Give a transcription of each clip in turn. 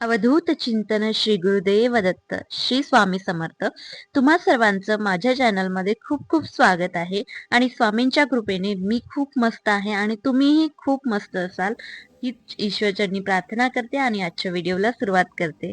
अवधूत चिंतन श्री गुरुदेव दत्त श्री स्वामी समर्थ. तुम्हा सर्वांचं माझ्या चॅनलमध्ये खूप खूप स्वागत आहे आणि स्वामींच्या कृपेने मी खूप मस्त आहे आणि तुम्हीही खूप मस्त असाल. ही ईश्वरचरणी प्रार्थना करते आणि आजच्या व्हिडिओला सुरुवात करते.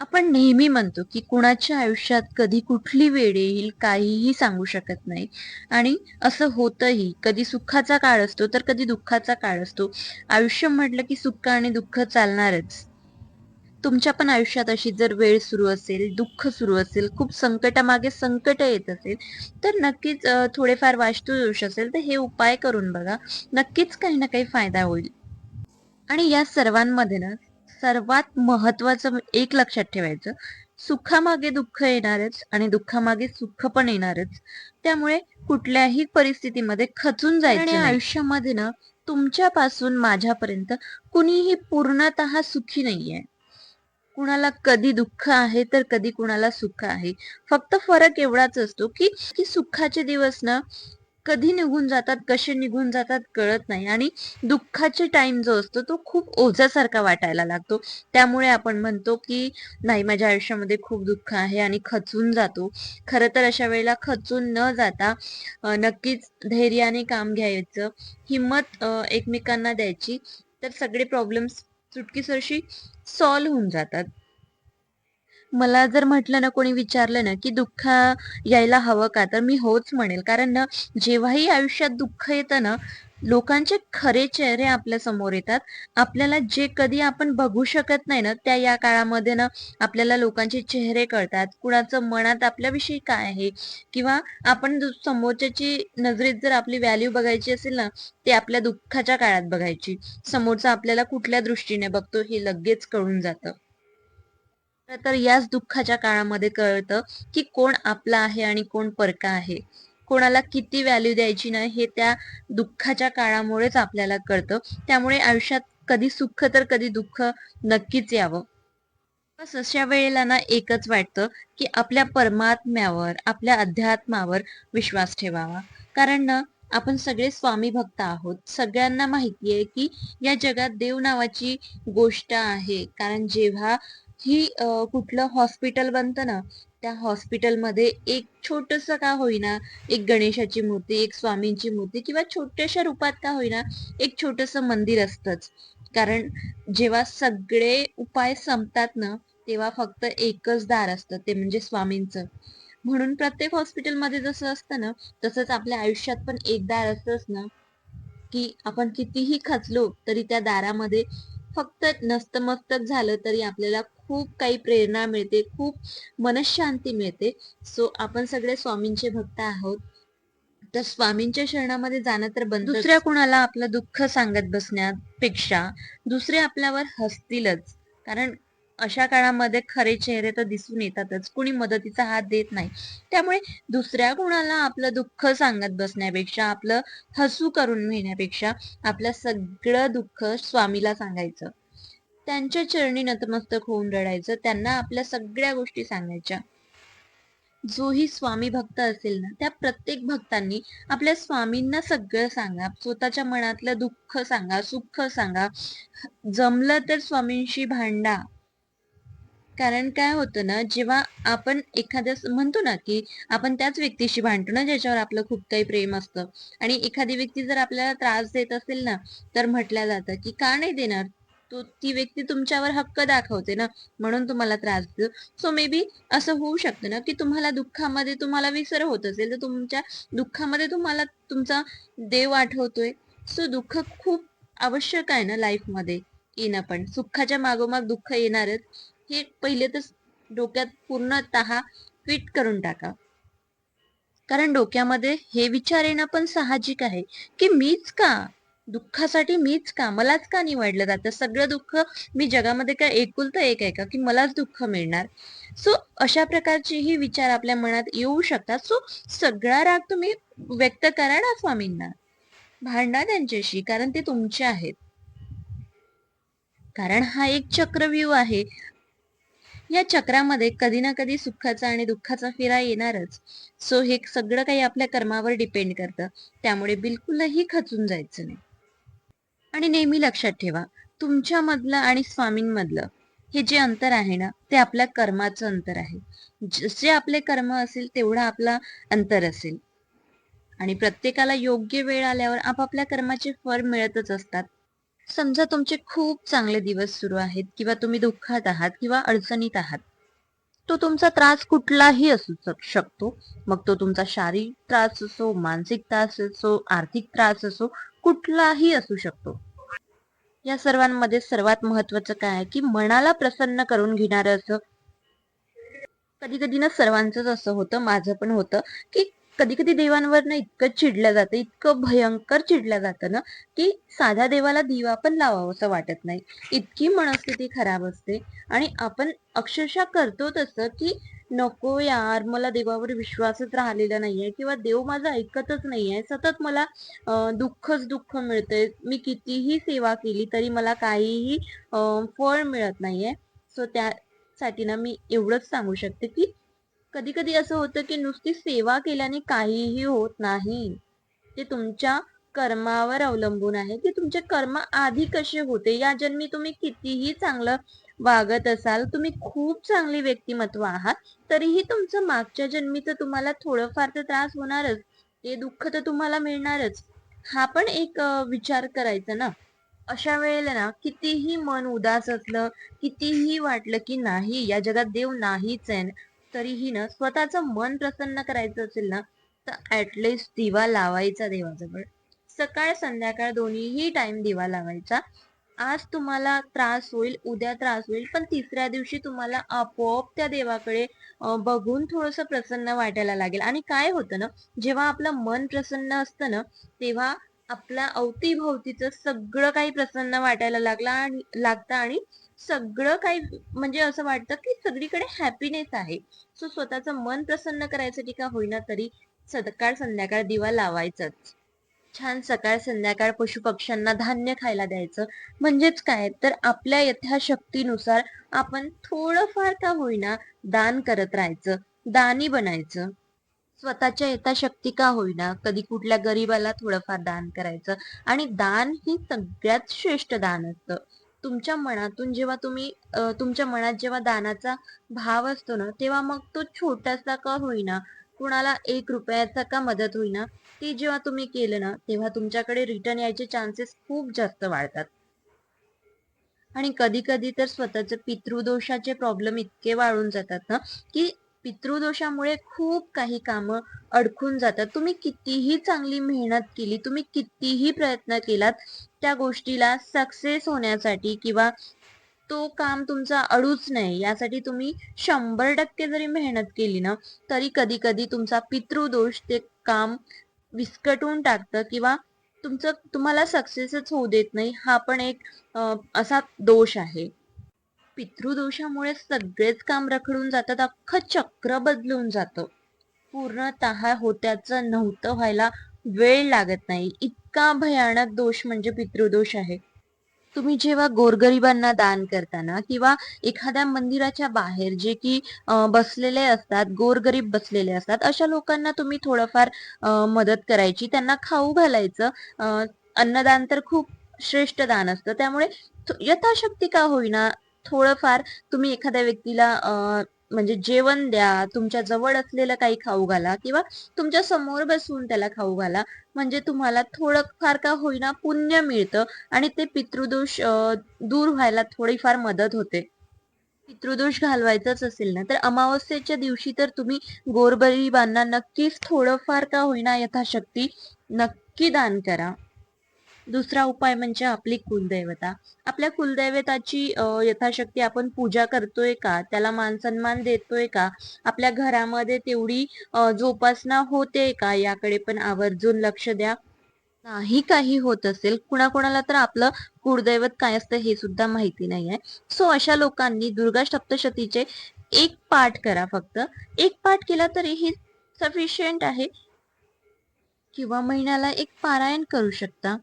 आपण नेहमी म्हणतो की कुणाच्या आयुष्यात कधी कुठली वेळ येईल काहीही सांगू शकत नाही. आणि असं होतंही कधी सुखाचा काळ असतो तर कधी दुःखाचा काळ असतो. आयुष्य म्हटलं की सुख आणि दुःख चालणारच. तुमच्या पण आयुष्यात अशी जर वेळ सुरू असेल दुःख सुरू असेल खूप संकटामागे संकट येत असेल तर नक्कीच थोडेफार वास्तुदोष असेल तर हे उपाय करून बघा नक्कीच काही ना काही फायदा होईल. आणि या सर्वांमध्ये ना सर्वात महत्वाचं एक लक्षात ठेवायचं सुखामागे दुःख येणारच आणि दुःखामागे सुख पण येणारच. त्यामुळे कुठल्याही परिस्थितीमध्ये खचून जायचं आयुष्यामध्ये ना तुमच्यापासून माझ्यापर्यंत कुणीही पूर्णतः सुखी नाहीये. कुणाला कधी दुःख आहे तर कधी कुणाला सुख आहे. फक्त फरक एवढाच असतो की की सुखाचे दिवस ना कधी निघून जातात कसे निघून जातात कळत नाही. आणि दुःखाचे टाइम जो असतो तो खूप ओझ्यासारखा वाटायला लागतो. त्यामुळे आपण म्हणतो की नाही माझ्या आयुष्यामध्ये खूप दुःख आहे आणि खचून जातो. खरं तर अशा वेळेला खचून न जाता नक्कीच धैर्याने काम घ्यायचं हिंमत एकमेकांना द्यायची तर सगळे प्रॉब्लेम्स चुटकीसरशी सॉल्व्ह होऊन जातात. मला जर म्हटलं ना कोणी विचारलं ना की दुःख यायला हवं का? तर मी होच म्हणेल. कारण ना जेव्हाही आयुष्यात दुःख येतं ना लोकांचे खरे चेहरे आपल्यासमोर येतात. आपल्याला जे कधी आपण बघू शकत नाही ना त्या या काळामध्ये ना आपल्याला लोकांचे चेहरे कळतात. कुणाचं मनात आपल्याविषयी काय आहे? किंवा आपण समोरच्याची नजरेत जर आपली व्हॅल्यू बघायची असेल ना ते आपल्या दुःखाच्या काळात बघायची. समोरचा आपल्याला कुठल्या दृष्टीने बघतो हे लगेच कळून जातं. तर याच दुःखाच्या काळामध्ये कळतं की कोण आपला आहे आणि कोण परका आहे. कोणाला किती व्हॅल्यू द्यायची नाही हे त्या दुःखाच्या काळामुळेच आपल्याला कळतं. त्यामुळे आयुष्यात कधी सुख तर कधी दुःख नक्कीच यावं. बस अशा वेळेला ना एकच वाटतं की आपल्या परमात्म्यावर आपल्या अध्यात्मावर विश्वास ठेवावा. कारण ना आपण सगळे स्वामी भक्त आहोत. सगळ्यांना माहिती आहे की या जगात देव नावाची गोष्ट आहे. कारण जेव्हा की कुठलं हॉस्पिटल बनतं ना त्या हॉस्पिटलमध्ये एक छोटस का होईना एक गणेशाची मूर्ती एक स्वामींची मूर्ती किंवा छोट्याशा रूपात का होईना एक छोटस मंदिर असतंच. कारण जेव्हा सगळे उपाय संपतात ना तेव्हा फक्त एकच दार असतं ते म्हणजे स्वामींचं. म्हणून प्रत्येक हॉस्पिटलमध्ये जसं असतं ना तसंच आपल्या आयुष्यात पण एक दार असतंच ना की आपण कितीही खचलो तरी त्या दारामध्ये फक्त नस्तमस्तक झालं तरी आपल्याला खूप काही प्रेरणा मिळते खूप मनशांती मिळते. सो आपण सगळे स्वामींचे भक्त आहोत. तर स्वामींच्या शरणामध्ये जाणं तर बंद दुसऱ्या कुणाला आपलं दुःख सांगत बसण्यापेक्षा दुसरे आपल्यावर हसतीलच. कारण अशा काळामध्ये खरे चेहरे तर दिसून येतातच. कुणी मदतीचा हात देत नाही. त्यामुळे दुसऱ्या कुणाला आपलं दुःख सांगत बसण्यापेक्षा आपलं हसू करून घेण्यापेक्षा आपलं सगळं दुःख स्वामीला सांगायचं. त्यांच्या चरणी नतमस्तक होऊन रडायचं. त्यांना आपल्या सगळ्या गोष्टी सांगायच्या. जोही स्वामी भक्त असेल ना त्या प्रत्येक भक्तांनी आपल्या स्वामींना सगळं सांगा. स्वतःच्या मनातलं दुःख सांगा सुख सांगा. जमलं तर स्वामींशी भांडा. कारण काय होतं ना जेव्हा आपण एखाद्या म्हणतो ना की आपण त्याच व्यक्तीशी भांडतो ना ज्याच्यावर आपलं खूप काही प्रेम असतं. आणि एखादी व्यक्ती जर आपल्याला त्रास देत असेल ना तर म्हटलं जातं की का नाही देणार? तो ती व्यक्ती तुमच्यावर हक्क दाखवते ना म्हणून तुम्हाला त्रास देतो. सो मे बी असं होऊ शकतं ना की तुम्हाला दुःखामध्ये तुम्हाला विसर होत असेल तर तुमच्या दुःखामध्ये तुम्हाला तुमचा देव आठवतोय. सो दुःख खूप आवश्यक आहे ना लाईफमध्ये येणं पण. सुखाच्या मागोमाग दुःख येणारच. हे पहिले तर डोक्यात पूर्णतः फिट करून टाका. कारण डोक्यामध्ये हे विचार येणं पण साहजिक आहे की मीच का? दुःखासाठी मीच का? मलाच का निवडलं जातं? सगळं दुःख मी जगामध्ये काय एकुलतं एक आहे का? की मलाच दुःख मिळणार? सो अशा प्रकारचेही विचार आपल्या मनात येऊ शकतात. सो सगळा राग तुम्ही व्यक्त करा ना स्वामींना. भांडा त्यांच्याशी कारण ते तुमचे आहेत. कारण हा एक चक्रव्यूह आहे. या चक्रामध्ये कधी ना कधी सुखाचा आणि दुःखाचा फिरा येणारच. सो हे सगळं काही आपल्या कर्मावर डिपेंड करतं. त्यामुळे बिलकुलही खचून जायचं नाही. आणि नेहमी लक्षात ठेवा तुमच्यामधलं आणि स्वामींमधलं हे जे अंतर आहे ना ते आपल्या कर्माचं अंतर आहे. जसे आपले कर्म असेल तेवढा आपला अंतर असेल. आणि प्रत्येकाला योग्य वेळ आल्यावर आपापल्या कर्माचे फळ मिळतच असतात. समजा तुमचे खूप चांगले दिवस सुरू आहेत किंवा तुम्ही दुःखात आहात किंवा अडचणीत आहात तो तुमचा त्रास कुठलाही असू शकतो. मग तो तुमचा शारीरिक त्रास असो मानसिक त्रास असो आर्थिक त्रास असो कुठलाही असू शकतो. या सर्वांमध्ये सर्वात महत्वाचं काय आहे की मनाला प्रसन्न करून घेणारं असं कधी कधी ना सर्वांचंच असं होतं माझं पण होतं की कधी कधी देवांवर ना इतकं चिडलं जातं इतकं भयंकर चिडलं जातं ना की साध्या देवाला दिवा पण लावावं असं वाटत नाही. इतकी मनस्थिती खराब असते आणि आपण अक्षरशः करतो तसं की नको यार मला देवावर विश्वासच राहिलेला नाहीये किंवा देव माझा ऐकतच नाहीये. सतत मला दुःखच दुःख मिळतंय. मी कितीही सेवा केली तरी मला काहीही फळ मिळत नाहीये. सो त्यासाठी ना मी एवढंच सांगू शकते की कधी कधी असं होतं की नुसती सेवा केल्याने काहीही होत नाही. ते तुमच्या कर्मावर अवलंबून आहे. की तुमचे कर्म आधी कसे होते? या जन्मी तुम्ही कितीही चांगलं वागत असाल तुम्ही खूप चांगली व्यक्तिमत्व आहात तरीही तुमचं मागच्या जन्मीचं तुम्हाला थोडंफार तर त्रास होणारच. ते दुःख तर तुम्हाला मिळणारच. हा पण एक विचार करायचा ना. अशा वेळेला ना कितीही मन उदास असलं कितीही वाटलं की नाही या जगात देव नाहीच आहे. तरीही ना स्वतःचं मन प्रसन्न करायचं असेल ना तर ऍटलिस्ट दिवा लावायचा देवाजवळ. सकाळ संध्याकाळ दोन्हीही टाइम दिवा लावायचा. आज तुम्हाला त्रास होईल उद्या त्रास होईल पण तिसऱ्या दिवशी तुम्हाला आपोआप त्या देवाकडे बघून थोडस प्रसन्न वाटायला लागेल. आणि काय होतं ना जेव्हा आपलं मन प्रसन्न असतं ना तेव्हा आपल्या अवतीभोवतीचं सगळं काही प्रसन्न वाटायला लागला आणि लागतं आणि सगळं काही म्हणजे असं वाटतं की सगळीकडे हॅपीनेस आहे. सो स्वतःचं मन प्रसन्न करायसाठी का होईना तरी सकाळ संध्याकाळ दिवा लावायचाच. छान सकाळ संध्याकाळ पशु पक्ष्यांना धान्य खायला द्यायचं. म्हणजेच काय? तर आपल्या यथाशक्तीनुसार आपण थोडंफार का होईना दान करत राहायचं. दानी बनायचं. स्वतःच्या यथाशक्ती का होईना कधी कुठल्या गरीबाला थोडंफार दान करायचं. आणि दान ही सगळ्यात श्रेष्ठ दान असतं. तुमच्या मनातून जेव्हा तुम्ही तुमच्या मनात जेव्हा दानाचा भाव असतो ना तेव्हा मग तो छोटासा का होईना? कुणाला एक रुपयाचा का मदत होईना? ते जेव्हा तुम्ही केलं ना तेव्हा तुमच्याकडे रिटर्न यायचे चान्सेस खूप जास्त वाढतात. आणि कधी कधी तर स्वतःचे पितृदोषाचे प्रॉब्लेम इतके वाढून जातात ना की पितृदोषामुळे खूप काही कामं अडकून जातात. तुम्ही कितीही चांगली मेहनत केली तुम्ही कितीही प्रयत्न केलात त्या गोष्टीला सक्सेस होण्यासाठी किंवा तो काम तुमचा अडूच नाही यासाठी तुम्ही शंभर टक्के जरी मेहनत केली ना तरी कधी कधी तुमचा पितृदोष ते काम विस्कटून टाकतं किंवा तुमचं तुम्हाला सक्सेसच होऊ देत नाही हा पण एक असा दोष आहे. पितृदोषामुळे सगळेच काम रखडून जातात अख्खं चक्र बदलून जातं. पूर्णतः होत्याचं नव्हतं व्हायला वेळ लागत नाही. इतका भयानक दोष म्हणजे पितृदोष आहे. तुम्ही जेव्हा गोरगरिबांना दान करताना किंवा एखाद्या मंदिराच्या बाहेर जे की बसलेले असतात गोरगरीब बसलेले असतात अशा लोकांना तुम्ही थोडंफार मदत करायची. त्यांना खाऊ घालायचं अन्नदान तर खूप श्रेष्ठ दान असतं. त्यामुळे यथाशक्ती का होईना थोडंफार तुम्ही एखाद्या व्यक्तीला म्हणजे जेवण द्या तुमच्या जवळ असलेलं काही खाऊ घाला किंवा तुमच्यासमोर बसून त्याला खाऊ घाला म्हणजे तुम्हाला थोडं फार का होईना पुण्य मिळतं आणि ते पितृदोष दूर व्हायला थोडीफार मदत होते. पितृदोष घालवायचाच असेल ना तर अमावस्येच्या दिवशी तर तुम्ही गोरगरिबांना नक्कीच थोडंफार का होईना यथाशक्ती नक्की दान करा. दुसरा उपाय म्हणजे आपली कुलदैवता. आपल्या कुलदैवताची यथाशक्ती आपण पूजा करतोय का? त्याला मान सन्मान देतोय का? आपल्या घरामध्ये तेवढी जोपासना होते का? याकडे पण आवर्जून लक्ष द्या. नाही काही होत असेल कुणाकुणाला तर आपलं कुळदैवत काय असतं हे सुद्धा माहिती नाहीये. सो अशा लोकांनी दुर्गा सप्तशतीचे एक पाठ करा फक्त. एक पाठ केला तरी ही सफिशियंट आहे. किंवा महिन्याला एक पारायण करू शकता.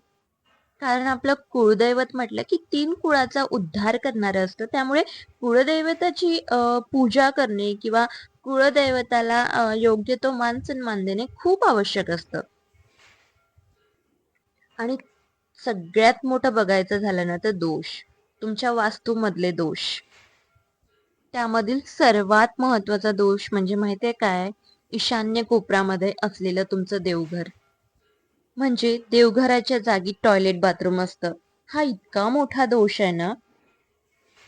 कारण आपलं कुळदैवत म्हटलं की तीन कुळाचा उद्धार करणारं असतं. त्यामुळे कुळदैवताची पूजा करणे किंवा कुळदैवताला योग्य तो मान सन्मान देणे खूप आवश्यक असतं. आणि सगळ्यात मोठं बघायचं झालं ना तर दोष. तुमच्या वास्तूमधले दोष. त्यामधील सर्वात महत्त्वाचा दोष म्हणजे माहितीये काय? ईशान्य कोपरामध्ये असलेलं तुमचं देवघर. म्हणजे देवघराच्या जागी टॉयलेट बाथरूम असतं. हा इतका मोठा दोष आहे ना?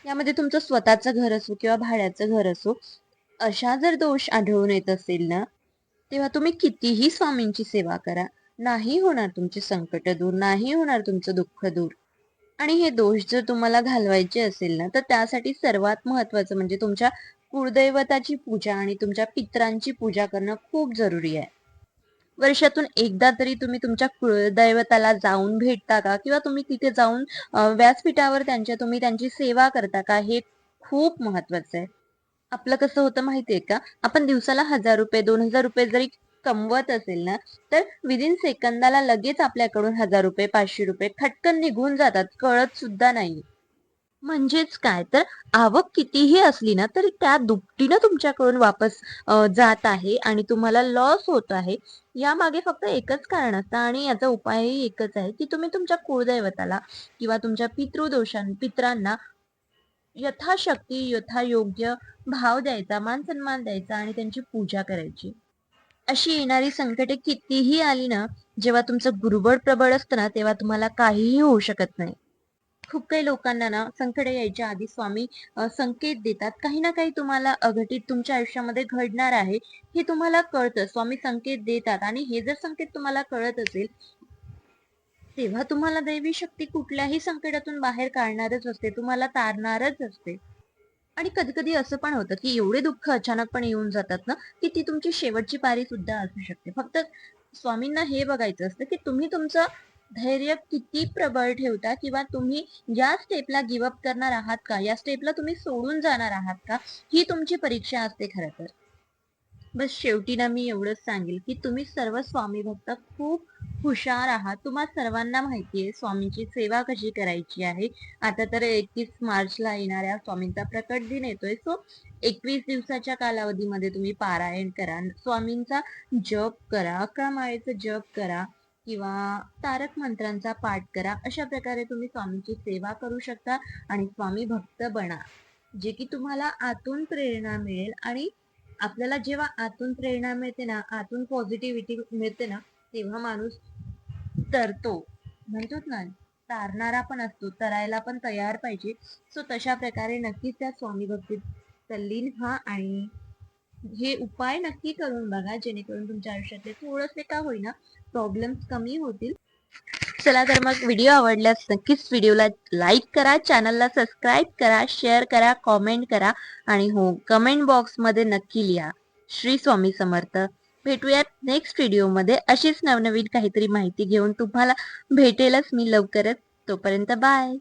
यामध्ये तुमचं स्वतःचं घर असो किंवा भाड्याचं घर असो अशा जर दोष आढळून येत असेल ना तेव्हा तुम्ही कितीही स्वामींची सेवा करा. नाही होणार तुमचे संकट दूर नाही होणार तुमचं दुःख दूर. आणि हे दोष जर तुम्हाला घालवायचे असेल ना तर त्यासाठी सर्वात महत्वाचं म्हणजे तुमच्या कुळदैवताची पूजा आणि तुमच्या पित्रांची पूजा करणं खूप जरुरी आहे. वर्षातून एकदा तरी तुम्ही तुमच्या कुळदैवताला जाऊन भेटता का? किंवा तुम्ही तिथे जाऊन व्यासपीठावर त्यांच्या तुम्ही त्यांची सेवा करता का? हे खूप महत्वाचं आहे. आपलं कसं होतं माहितीये का? आपण दिवसाला हजार रुपये दोन हजार रुपये जरी कमवत असेल ना तर विदिन सेकंदाला लगेच आपल्याकडून हजार रुपये पाचशे रुपये खटकन निघून जातात कळत सुद्धा नाही म्हणजेच काय? तर आवक कितीही असली ना तरी त्या दुपटीनं तुमच्याकडून वापस जात आहे आणि तुम्हाला लॉस होत आहे. यामागे फक्त एकच कारण असतं आणि याचा उपायही एकच आहे की तुम्ही तुमच्या कुळदैवताला किंवा तुमच्या पितृदोषां पित्रांना यथाशक्ती यथायोग्य भाव द्यायचा मान सन्मान द्यायचा आणि त्यांची पूजा करायची. अशी येणारी संकटे कितीही आली ना जेव्हा तुमचं गुरुबळ प्रबळ असतं ना तेव्हा तुम्हाला काहीही होऊ शकत नाही. खूप काही लोकांना ना संकट यायच्या आधी स्वामी संकेत देतात. काही ना काही तुम्हाला अघटित तुमच्या आयुष्यामध्ये घडणार आहे हे तुम्हाला कळतं. स्वामी संकेत देतात आणि हे जर संकेत तुम्हाला कळत असेल तेव्हा तुम्हाला दैवी शक्ती कुठल्याही संकटातून बाहेर काढणारच असते. तुम्हाला तारणारच असते. आणि कधी कधी असं पण होतं की एवढे दुःख अचानकपणे येऊन जातात ना की ती तुमची शेवटची पारी सुद्धा असू शकते. फक्त स्वामींना हे बघायचं असतं की तुम्ही तुमचं धैर्य किती प्रबळ ठेवता किंवा तुम्ही या स्टेपला गिवअप करणार आहात का? या स्टेपला तुम्ही सोडून जाणार आहात का? ही तुमची परीक्षा असते खरं तर. बस शेवटी ना मी एवढंच सांगेल की तुम्ही सर्व स्वामी भक्त खूप हुशार आहात. तुम्हा सर्वांना माहिती आहे स्वामींची सेवा कशी करायची आहे. आता तर एकतीस मार्चला येणाऱ्या स्वामींचा प्रकट दिन येतोय. सो एकवीस दिवसाच्या कालावधीमध्ये तुम्ही पारायण करा. स्वामींचा जप करा. अकरा माळेचं जप करा. किंवा तारक मंत्रांचा पाठ करा अशा प्रकारे तुम्ही स्वामींची सेवा करू शकता आणि स्वामी भक्त बना. जे की तुम्हाला आतून प्रेरणा मिळेल आणि आपल्याला जेव्हा आतून प्रेरणा मिळते ना आतून पॉझिटिव्हिटी मिळते ना तेव्हा माणूस तरतो. म्हणतोच ना तारणारा पण असतो तरायला पण तयार पाहिजे. सो तशा प्रकारे नक्कीच त्या स्वामी भक्तीत तल्लीन व्हा आणि हे उपाय नक्की करून बघा जेणेकरून तुमच्या आयुष्यातले थोडेसे का होईना प्रॉब्लेम्स कमी होतील. चला तर मग व्हिडिओ आवडल्यास नक्कीच व्हिडिओला लाईक करा चॅनलला सबस्क्राईब करा शेअर करा कॉमेंट करा आणि हो कमेंट बॉक्समध्ये नक्की लिहा. श्री स्वामी समर्थ. भेटूयात नेक्स्ट व्हिडिओमध्ये अशीच नवनवीन काहीतरी माहिती घेऊन तुम्हाला भेटेलच मी लवकरच. तोपर्यंत बाय